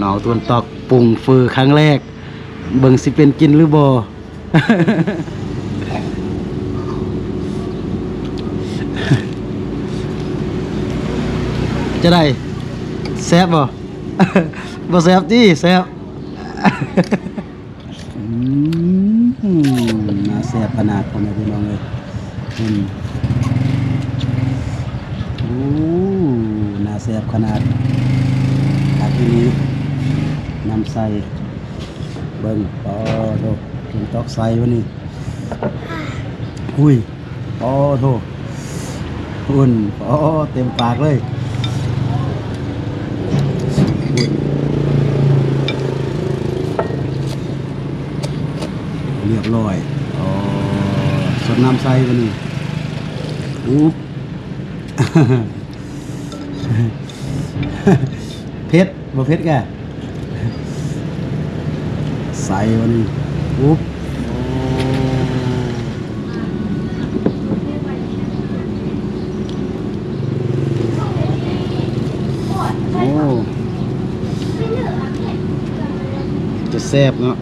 หนองตวนตอกปรุงฟือครั้งแรก เบิ่งสิเป็นกินหรือบ่จะได้แซบบ่บ่แซบดิแซบมน่าแซบขนาดพ่อแม่พี่น้องเลยโอ้น่าแซบขนาดอาทีนี้ น้ำใส่เบิ่งปอโถเห็นตอกใส่วะนี่อุ้ยปอโถอุ่นปอเต็มปากเลยเรียบร้อยอ๋อสดน้ำใส่วันนี้อู้เพชรบ่เพชรแก ใส่วันนี้อุ๊บโอ้จะแซ่บเนาะ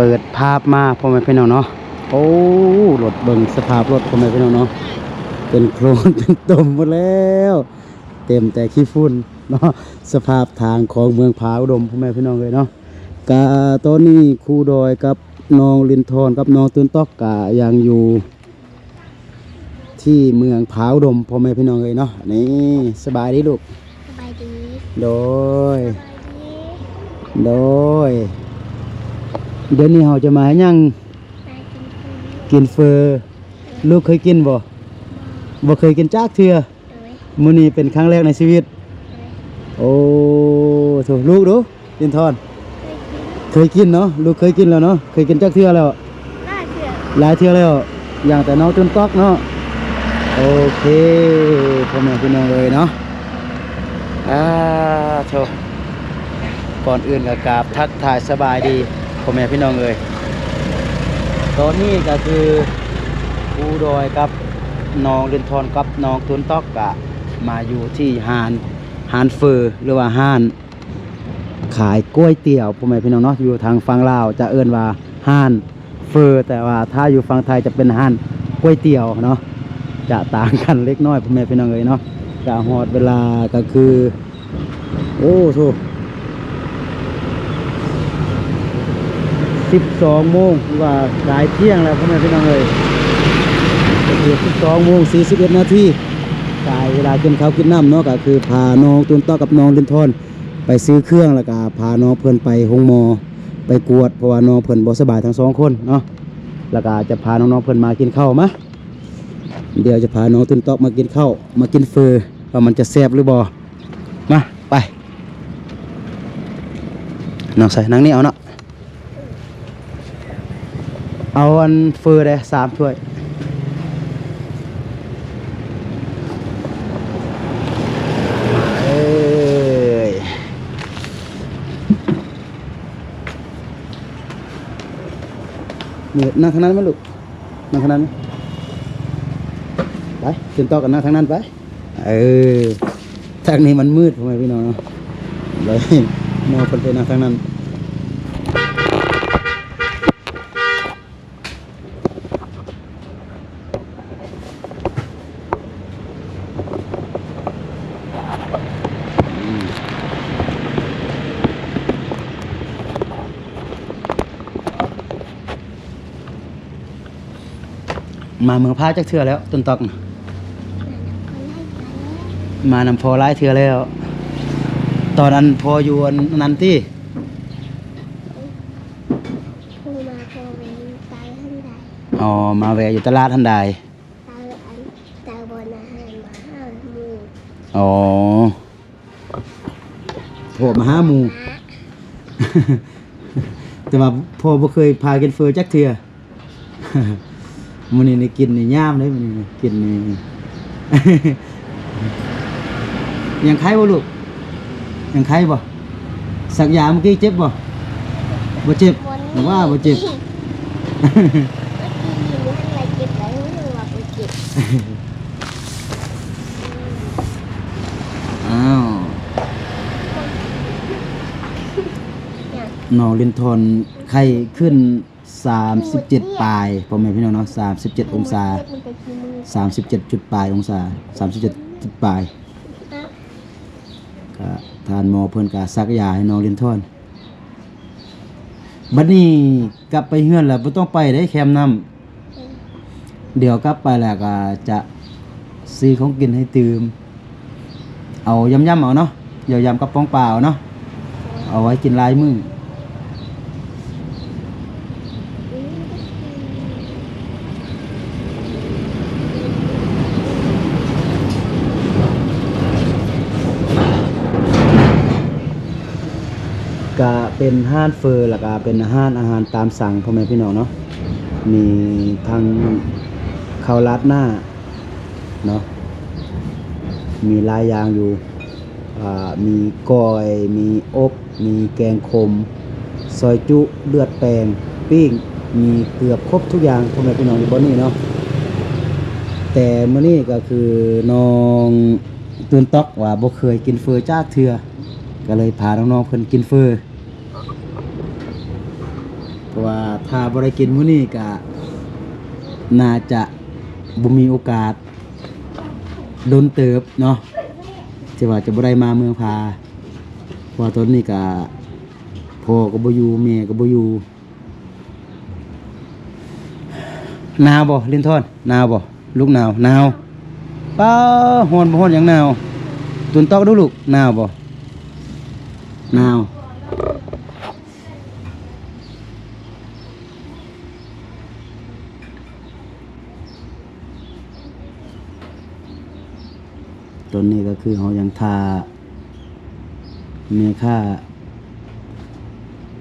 เปิดภาพมาพ่อแม่พี่น้องเนาะโอ้รถเบิ่งสภาพรถพ่อแม่พี่น้องเนาะเป็นโคลนเป็นตมหมดแล้ว เต็มแต่ขี้ฝุ่นเนาะสภาพทางของเมืองผาอุดมพ่อแม่พี่น้องเลยเนาะกะตอนนี้ครูดอยกับน้องลินทอนกับน้องตุนตอกกะยังอยู่ ที่เมืองผาอุดมพ่อแม่พี่น้องเลยเนาะนี่สบายดีลูกสบายดีโดย โดย เดี๋ยวนี้เราจะมายังมากินคืนกินเฟอร์ลูกเคยกินบ่บ่เคยกินจากเทื่อเลยมื้อนี้เป็นครั้งแรกในชีวิต โอ้โถลูกดูกินทอนเคยกินเนาะลูกเคยกินแล้วเนาะเคยกินจากเทื่อแล้วน่าเชื่อหลายเทื่อแล้วอย่างแต่น้องต้นตอกเนาะโอเคพ่อแม่พี่น้องเลยเนาะอ่าโถก่อนอื่นก็กราบทักทายสบายดี พ่อแม่พี่น้องเลยตอนนี้ก็คือภูดอยกับน้องเรือนทอนกับน้องตุนตอกกะมาอยู่ที่หานหานเฟอร์หรือว่าหาน ขายกล้วยเตี๋ยวพ่อแม่พี่น้องเนาะอยู่ทางฝั่งลาวจะเอื้นว่าหานเฟอร์แต่ว่าถ้าอยู่ฝั่งไทยจะเป็นหานกล้วยเตี๋ยวเนาะจะต่างกันเล็กน้อยพ่อแม่พี่น้องเลยเนาะจะหอดเวลาก็คือ โอ้โห 12โมงว่าสายเที่ยงแล้วพ่อแม่พี่น้องเลยเก็คือ12โมง41นาทีกายเวลากินข้าวกินน้ำเนาะก็คือพาน้องตุนต้อกับน้องลินทอนไปซื้อเครื่องแล้วก็พาน้องเพื่อนไปหงมอ ไปกวดเพราะว่าน้องเพื่อนบ่สบายทั้งสองคนเนาะแล้วก็จะพาน้องๆเพื่อนมากินข้าวมะเดี๋ยวจะพาน้องตุนต้อมากินข้าวมากินเฟอร์ว่ามันจะแซ่บหรือบอมาไปน้องใส่นั่งนี่เอาเนาะ เอาอันเฟอได้สามถ้วยมือนั่งทางนั้นไหมลูก นั่งทางนั้นไหมไปขึ้นต่อกันนั่งทางนั้นไป เออทางนี้มันมืดทำไมพี่น้องเนาะเลยมองคนไปนั่งทางนั้น มาเมืองพาจักเทื่อแล้วต้นตอกน่ะมานำพอหลายเทื่อแล้ว ตอนนั้นพออยู่อันนั้นที่ผู้มาโคเวนตายท่านใดอ๋อมาแวะอยู่ตลาดทันใด ตายอันตายบนอาหารมาห้าหมู่ อ๋อโผล่มาหาหมู แต่ว่าพ่อบ่เคยพากินเฟอจักเทื่อ มื้อนี้นี่กินนี่ย่ามเลยมื้อนี้นี่กินนี่ ยังไข่บ่ลูกยังไข่บ่สักยาเมื่อกี้เจ็บบ่บ่เจ็บหรือว่าบ่เจ็บ เมื่อกี้ยินว่าอะไรเจ็บแล้วไม่รู้ว่าบ่เจ็บ อ้าวอย่างน้องลินทอนไข้ขึ้น 37 ปลายพ่อแม่พี่น้องเนาะ37 องศาเจ็บมันไปที่มือ37 จุดปลายองศา 37 จุดปลายนะก็ทานหมอเพิ่นก็ซักยาให้น้องลินทอนบัดนี้กลับไปเฮือนแล้วบ่ต้องไปได้แคมป์น้ำเดี๋ยวกลับไปแล้วก็จะซื้อของกินให้ตื่ม เอายำๆเอาเนาะเดี๋ยวยำกับป้องเปล่าเนาะเอาไว้กินลายมื้อก็เป็นห้านเฟอร์แล้วก็เป็นห้านอาหารตามสั่งพ่อแม่พี่น้องเนาะมีทั้งข้าวราดหน้าเนาะ มีหลายอย่างอยู่มีก้อย มีอบมีแกงคม ซอยจุเลือดแปลงปิ้ง มีเกือบครบทุกอย่างพ่อแม่พี่น้องอยู่บนนี้เนาะแต่มื้อนี้ก็คือน้องตื่นต๊อกว่าบ่เคยกินเฟอร์จ้าเทือก็เลยพาน้องๆเพิ่นกินเฟอร์เพราะว่าถ้าบ่ได้กินมื้อนี้ก็น่าจะบ่มีโอกาส โดนเติบเนาะที่ว่าจะบ่ได้มาเมืองพาเพราะว่าตอนนี้ก็พ่อก็บ่อยู่แม่ก็บ่อยู่หนาวบ่ลินทอนหนาวบ่ลูกหนาวหนาวป้าฮ้อนบ่ฮ้อนหยังหนาวตุนตอกดูลูกหนาวบ่นาวต้นนี้ก็ คือเขายังทาเมค่า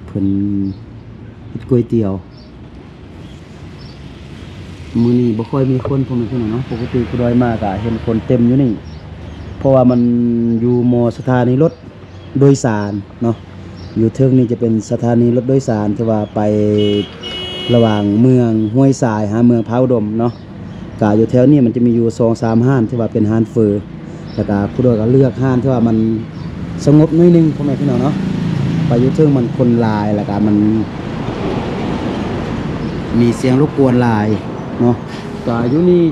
เพิ่นเฮ็ดก๋วยเตี๋ยวมือนี้บ่ค่อยมีคนพวกมันเท่าไหร่เนาะปกติกูดอยมากอะเห็นคนเต็มอยู่นี่ เพราะว่ามันอยู่มอสถานีรถโดยสารเนาะอยู่เทิงนี่จะเป็นสถานีรถโดยสารที่ว่าไประหว่างเมืองห้วยทรายหาเมืองพาวดมเนาะกะอยู่แถวนี้มันจะมีอยู่สองสามห้านที่ว่าเป็นห้านเฟอร์ แล้วก็ผู้โดยก็เลือกห้านที่ว่ามันสงบน้อยนึงพ่อแม่พี่น้องเนาะไปอยู่เทิงมันคนลายแล้วก็มัน มีเสียงรบกวนลายเนาะก็อยู่นี่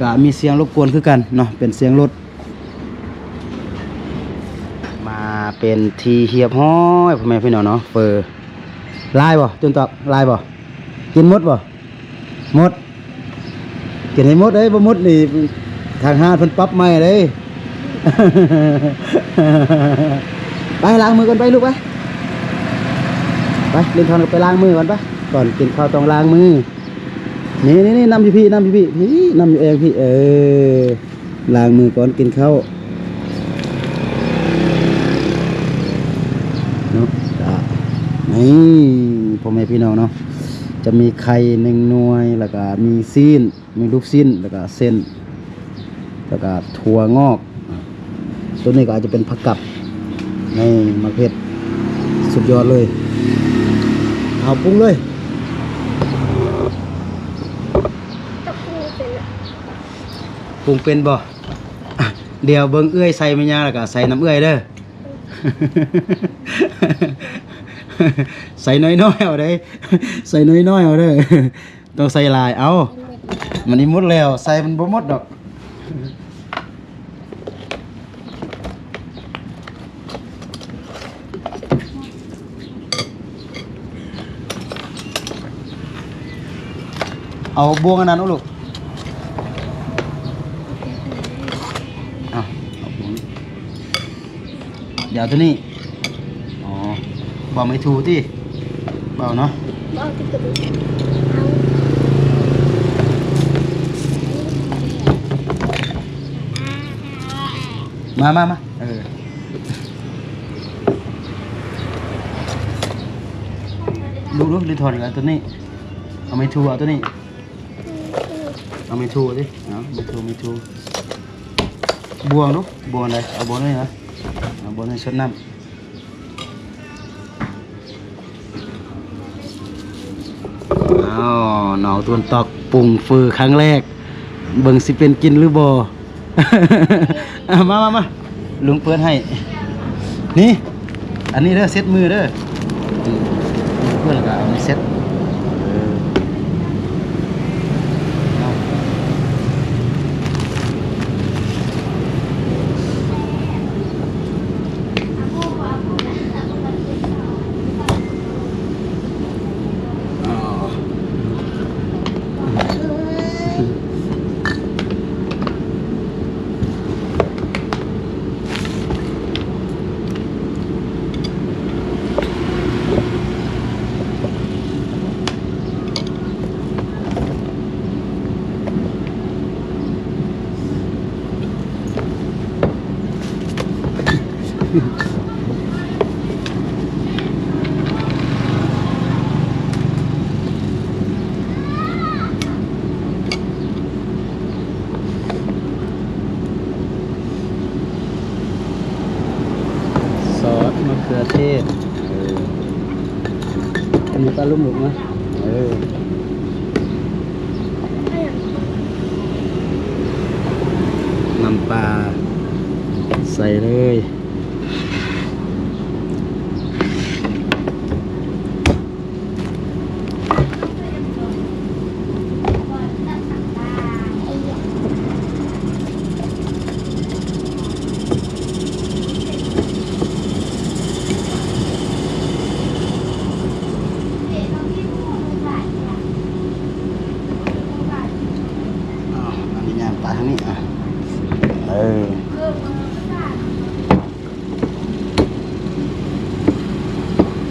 ก็มีเสียงรบกวนคือกันเนาะเป็นเสียงรถมาเป็นทีเหียบห้อยพ่อแม่พี่น้องเนาะเฟอร์ลายบ่จนตอบลายบ่กินมดบ่มดกินให้มดเอ้ยบ่มดนี่ ทางห้าเพิ่นปรับใหม่เลย ไปล้างมือกันไปลูกไปไปเล่นทอนกันไปล้างมือกันไปก่อนกินข้าวต้องล้างมือนี่นี่นี่นำอยู่พี่นำอยู่พี่พี่นำอยู่เองพี่ เออล้างมือก่อนกินข้าวเนาะอะนี่พ่อแม่พี่น้องเนาะจะมีไข่หนึ่งหน่วยแล้วก็มีซีนมีลูกซีนแล้วก็เส้น แล้วก็ถั่วงอก ตัวนี้ก็อาจจะเป็นผักกับในมะเขือสุดยอดเลย เอาปรุงเลยตะปูเป็นอะปรุงเป็นบ่อะเดี๋ยวเบิ้งเอื้อยใส่ไม่ยากแล้วก็ใส่น้ำเอื้อยเด้อใส่น้อยๆเอาได้ใส่น้อยๆเอาเด้อต้องใส่หลายเอามันนี่หมดแล้ว ใส่มันบ่หมดดอก เอาบวงอันนั้นอาลูกเอาเอาบวงนี้เดี๋ยวตัวนี้ อ๋อบอกไม่ถูกที่เบาเนาะเอาที่กระดูกเอามามามาเออลูกลูกลินทอนกแล้วตัวนี้ เอาไม่ถูกเอาตัวนี้ เอาไม่ชูดิเอาไม่ชูไม่ชูบวงลูกบวงอะไรเอาบวงนี่นะเอาบวงนี่ชดน้ำอาหนาวตวนตอกปุ่งฟือครั้งแรก เบิ่งสิเป็นกินหรือบอมามามาลุงเปิดให้ นี่ อันนี้เด้อเซ็ตมือเด้อเพื่อนก็เอาเซ็ต Duke.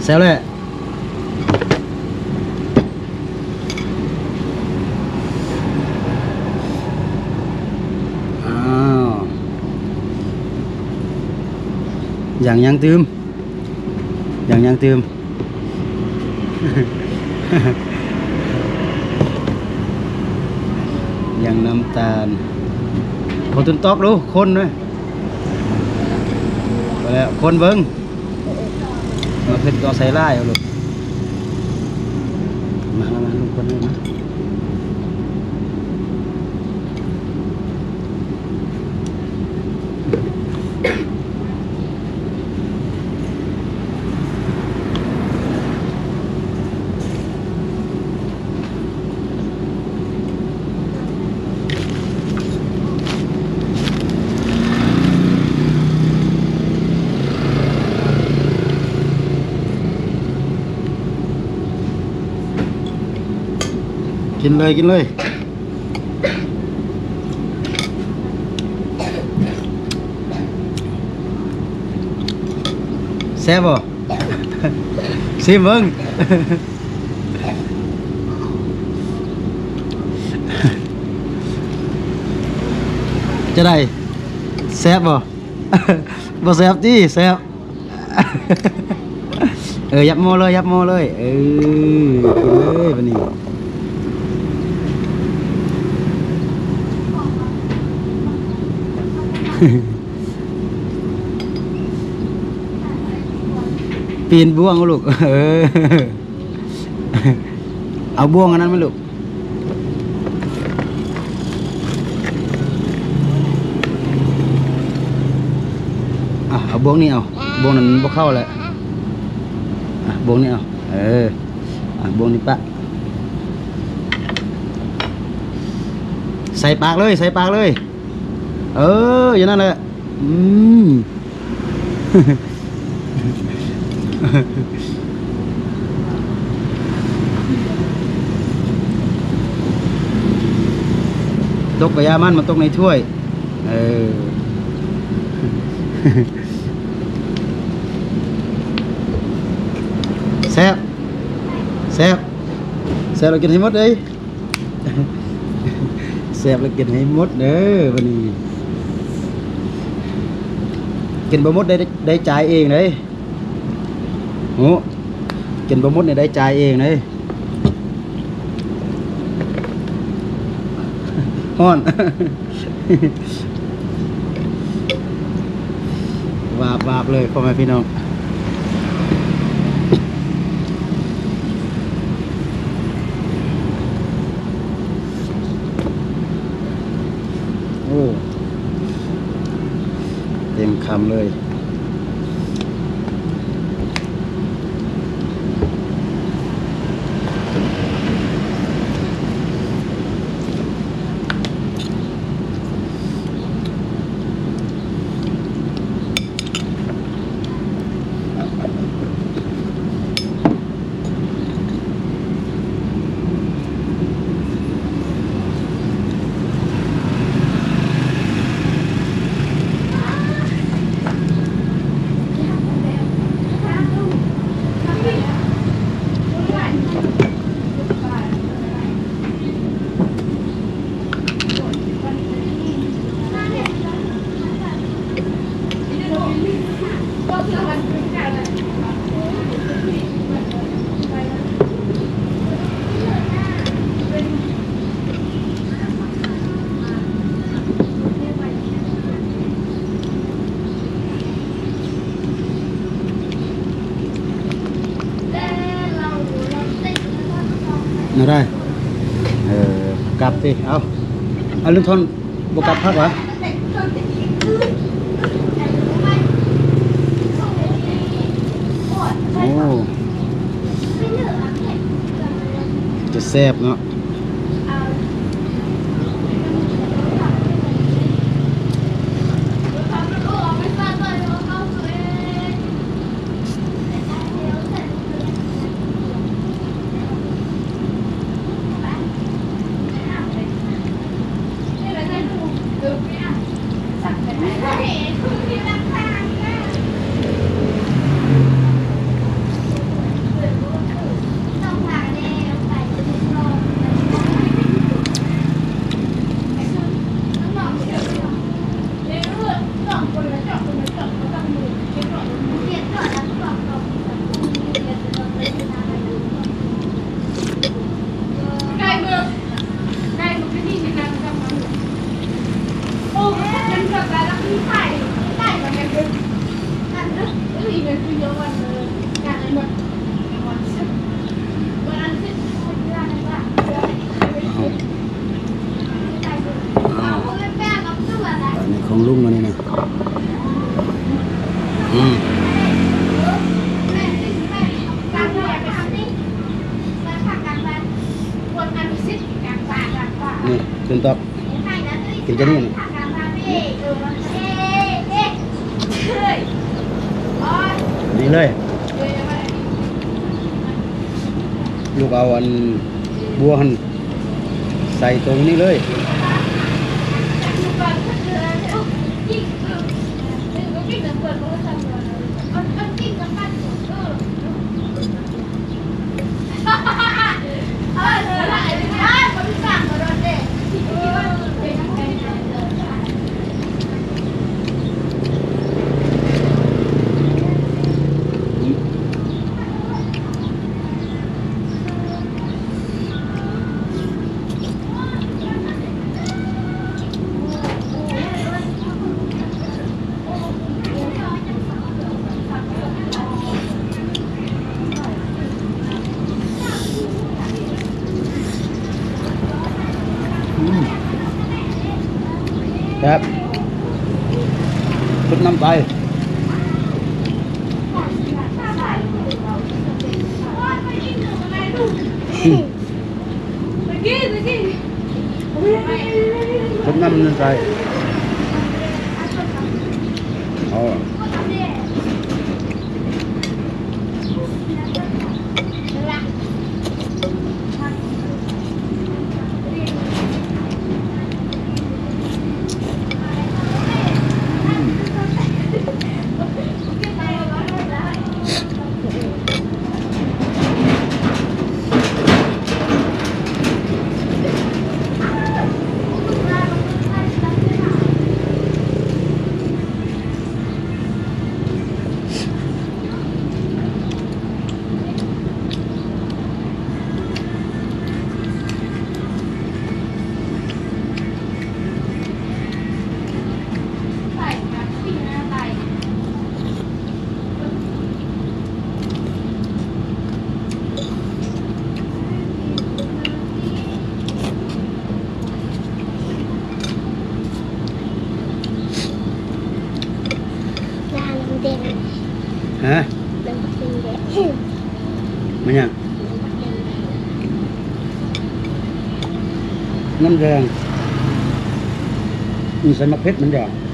ซวเลยอ้าวอย่างยังตืมอย่างยังตืมอย่างน้ำตาลพอตุนตอกดูคนด้วยไปแล้วคนเบิ้ง เพิ่นก็ใส่ไล่เอาลูกมามามาลุงคนเลยนะ กินเลยกินเลยแซ่บบ่ซิมเบิ้งจะได้แซ่บบ่บ่แซ่บจีแซ่บเออยับโมเลยยับโมเลยเออกินเลยวันนี้ ปีนบ่วงลูก เออ เอาบ่วงอันนั้นมาลูก อะ เอาบ่วงนี่เอาบ่วงนั้นบ่เข้าแหละอะบ่วงนี่เอา เออ อะบ่วงนี่ปะ ใส่ปากเลย ใส่ปากเลย เออ อย่างนั้นแหละ อืม ตกกระยามันมาตกในถ้วย เออ แซ่บแซ่บแซ่บเรากินให้หมดเลยแซ่บเรากินให้หมดเด้อวันนี้ กินบะมดได้ได้จ่ายเองเลยโอ้กินบะมดเนี่ยได้จ่ายเองเลยฮ้อนวาบวาบเลยพ่อแม่พี่น้อง คำเลย สิเอาเอาลุงทนบวกลับพักวะโอ้จะแซ่บเนาะอันนี้ของลุงอันนี้นะอืมนี่ขึ้นตอก กินจะนี่นะนี่เลยลูก น้ำแดงมีใส่มะเพ็ดเหอนที่ลูกอะบุหอนบุหอนเดิม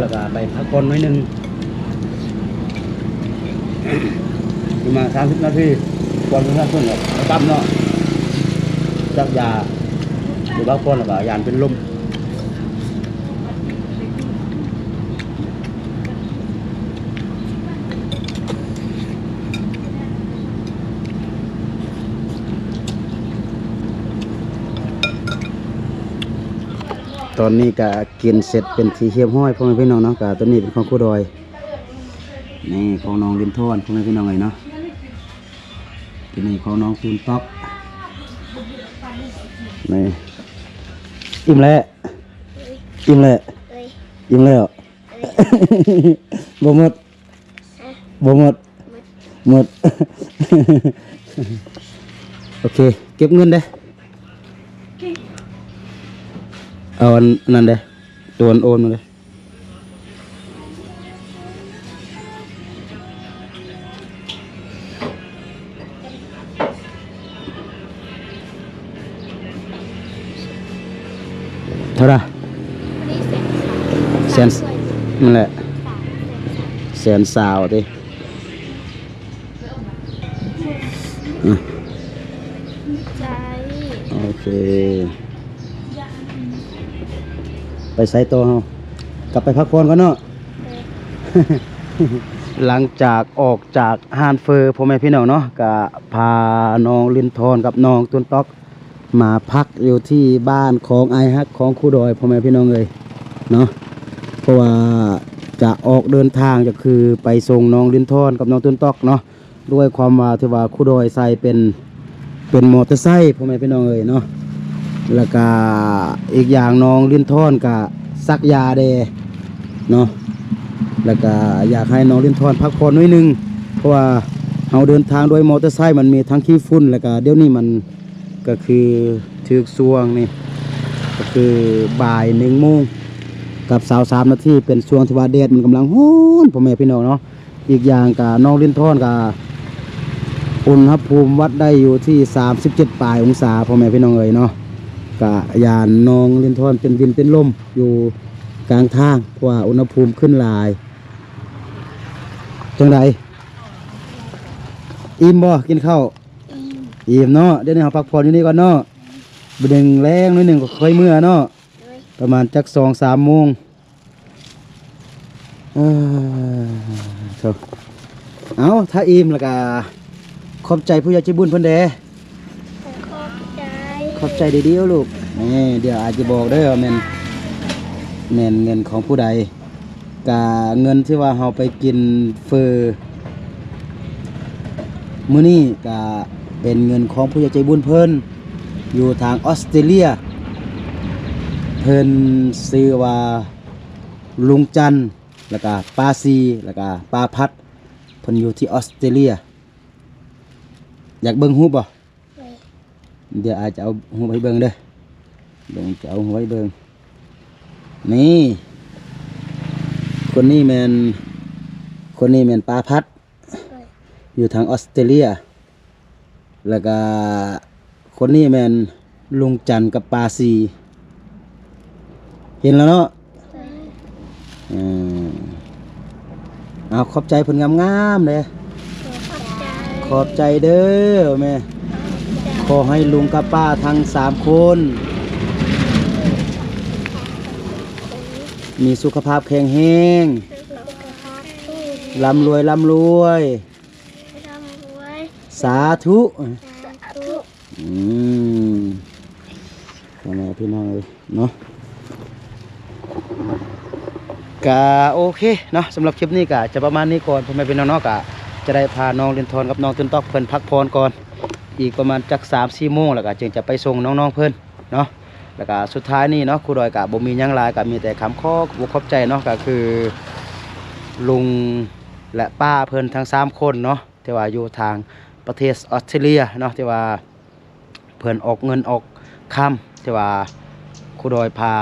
แล้วก็ไปพักผ่อนหน่อยหนึงประมาณ สามสิบนาทีก่อนถึงห้าทุ่มครับแล้วปั๊บเนาะจักยาหรือว่าคนแล้วก็ยานเป็นลมตอนนี้ก็กินเสร็จเป็นทีเฮียบห้อยพ่อแม่พี่น้องเนาะก็ตัวนี้เป็นของครูดอยนี่ของน้องลินทอนพ่อแม่พี่น้องไงเนาะ ที่นี่ของน้องคูนต๊อกนี่อิ่มแล้วอิ่มแล้วอ้ยอิ่มแล้วบ่หมดบ่หมดหมด โอเค เก็บเงินเด้เอาอันนั้นเด้ตัวอันโอนมาเลย เท่าไหรนี่เสร็จแสนนั่นแหละแสนสาวดิอะใจโอเค ไปใส่ตัวเฮากลับไปพักผ่อนกันเนาะหลังจากออกจากฮานเฟอร์พ่อแม่พี่น้องเนาะก็พาน้องลินทอนกับน้องตุนต๊อก มาพักอยู่ที่บ้านของไอฮักของครูดอยพ่อแม่พี่น้องเลยเนาะเพราะว่าจะออกเดินทางจะคือไปส่งน้องลินทอนกับน้องตุนต๊อกเนาะด้วยความว่าที่ว่าครูดอยใส่เป็นเป็นมอเตอร์ไซค์พ่อแม่พี่น้องเลยเนาะแล้วก็อีกอย่างน้องลินทอนกับซักยาเดเนาะแล้วก็อยากให้น้องลินทอนพักผ่อนน่อยหนึง เพราะว่าเราเดินทางด้วยมอเตอร์ไซค์มันมีทั้งขี้ฝุ่นแล้วก็เดี๋ยวนี้มัน ก็คือถึกสวงนี่ก็คือบ่ายหนึ่งโมงกับสาวสามนาทีเป็นช่วงที่ว่าแดดมันกำลังร้อนพ่อแม่พี่น้องเนาะอีกอย่างกับน้องลิ้นทอนกับอุณหภูมิวัดได้อยู่ที่ 37ปลายองศาพ่อแม่พี่น้องเอ๋ยเนาะกะยานน้องลิ้นทอนเป็นวินเป็นลมอยู่กลางทางเพราะว่าอุณหภูมิขึ้นหลายจังไดอิ่มบ่กินข้าว อิ่มเนาะเดี๋ยวนี้เราพักผ่อนอยู่นี่ก่อนเนาะบดึงแรงหนิดหนึ่งก็ค่อยเมื่อเนาะด้วยประมาณจักสองสามโมงเอ้อเถอะเอาถ้าอิ่มแล้วก็ขอบใจผู้ใหญ่ใจบุญเพิ่นเด้ขอบใจขอบใจเดียวๆลูกนี่เดี๋ยวอาจจะบอกได้อว่าแม่นแม่นเงินของผู้ใดกาเงินที่ว่าเราไปกินเฟอร์มื้อนี้ก็ เป็นเงินของผู้ใหญ่ใจบุญเพิ่นอยู่ทางออสเตรเลีย เพิ่นซื้อว่าลุงจันทร์แล้วก็ปาซีแล้วก็ปาพัดเพิ่นอยู่ที่ออสเตรเลีย อยากเบิ่งรูปบ่ด้วยเดี๋ยวอาจจะเอาหัวไปเบิ่งเด้อเดี๋ยวจะเอาหัวไปเบิ่งนี่ คนนี้แมนคนนี้แมนปาพัดด้วยอยู่ทางออสเตรเลีย แล้วก็คนนี้แมนลุงจันกับปาซีเห็นแล้วเนาะอืมเอาขอบใจเพิ่นงามๆเลยขอบใจเด้อแม่ขอให้ลุงกับป้าทั้งสามคน มีสุขภาพแข็งแรงล้ำรวยร่ำรวยร่ำรวย สาธุสาธุอืมพ่อแม่พี่น้องเลยเนาะกะโอเคเนาะสำหรับคลิปนี้กะจะประมาณนี้ก่อนพ่อแม่พี่น้องเนาะกะจะได้พาน้องเรียนทอนกับน้องตุนตอกเพิ่นพักพรก่อน อีกประมาณจักสามสี่โมงแล้วก็จึงจะไปส่งน้องๆเพิ่นเนาะแล้วก็สุดท้ายนี่เนาะครูดอยกะบ่มีหยังหลายกะมีแต่คำข้อบกขอบใจเนาะก็คือ ลุงและป้าเพิ่นทั้งสามคนเนาะที่ว่าอยู่ทาง ประเทศออสเตรเลียเนาะที่ว่าเพิ่อนออกเงินออกคำที่ว่าครูดอยพา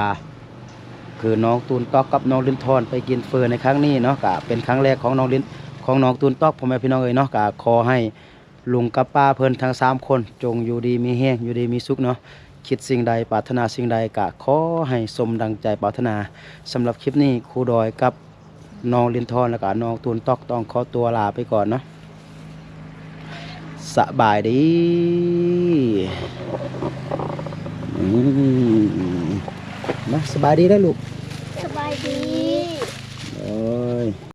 คือน้องตูนตอกกับน้องลินทอนไปกินเฟิร์ในครั้งนี้เนาะกะเป็นครั้งแรกของน้องลินของน้องตูนตอกพ่อแม่พี่น้องเอ้ยเนาะกะขอให้ลุงกับป้าเพิ่อนทั้งสามคน จงอยู่ดีมีแห้งอยู่ดีมีสุขเนาะคิดสิ่งใดปรารถนาสิ่งใดกะขอให้สมดังใจปรารถนาสำหรับคลิปนี้ครูดอยกับน้องลินทอนแล้วก็น้องตูนตอกต้องขอตัวลาไปก่อนเนาะ สบายดีอืมนะสบายดีได้อลูก สบายดี โอ้ย